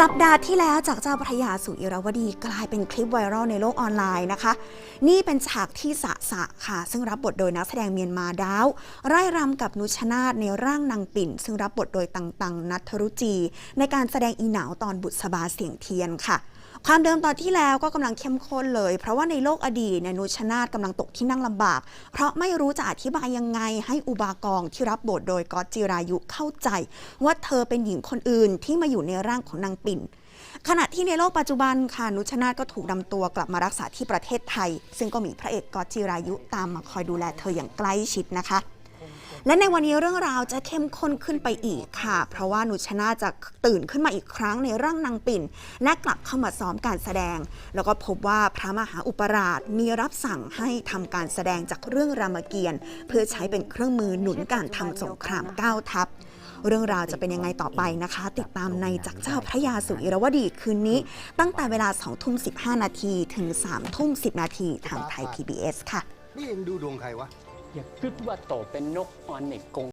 สัปดาห์ที่แล้วจากเจ้าพระยาสู่อิราวดีกลายเป็นคลิปไวรัลในโลกออนไลน์นะคะ นี่เป็นฉากที่สะสะค่ะ ซึ่งรับบทโดยนักแสดงเมียนมาดาวไร่รำกับนุชนาธในร่างนางปิ่น ซึ่งรับบทโดยตังตังนัทรุจี ในการแสดงอีหนาวตอนบุษบาเสียงเทียนค่ะ ความเดิมตอนที่แล้วก็กำลังเข้มข้นเลย เพราะว่าในโลกอดีตเนี่ยนุชนาธกำลังตกที่นั่งลำบาก เพราะไม่รู้จะอธิบายยังไงให้อุบากองที่รับบทโดยก๊อตจิรายุเข้าใจ ว่าเธอเป็นหญิงคนอื่นที่มาอยู่ในร่างของนางปิ่นขณะที่ในโลกปัจจุบันค่ะนุชนาธก็ถูกนำตัวกลับมารักษาที่ประเทศไทย ซึ่งก็มีพระเอกก๊อตจิรายุตามมาคอยดูแลเธออย่างใกล้ชิดนะคะ และในวันนี้เรื่องราวจะเข้มข้นขึ้นไปอีกค่ะ เพราะว่านุชนาจะตื่นขึ้นมาอีกครั้งในร่างนางปิ่น และกลับเข้ามาซ้อมการแสดง แล้วก็พบว่าพระมหาอุปราชมีรับสั่งให้ทำการแสดงจากเรื่องรามเกียรติ์เพื่อใช้เป็นเครื่องมือหนุนการทำสงครามก้าวทัพเรื่องราวจะเป็นยังไงต่อไปนะคะ ติดตามในจากเจ้าพระยาสุอิรวดีคืนนี้ ตั้งแต่เวลา2ทุ่ม15 นาทีถึง3ทุ่ม10 นาทีทางไทย PBS ค่ะ นี่เองดูดวงใครวะ อย่าคิดว่าโตเป็นนกออนในกกง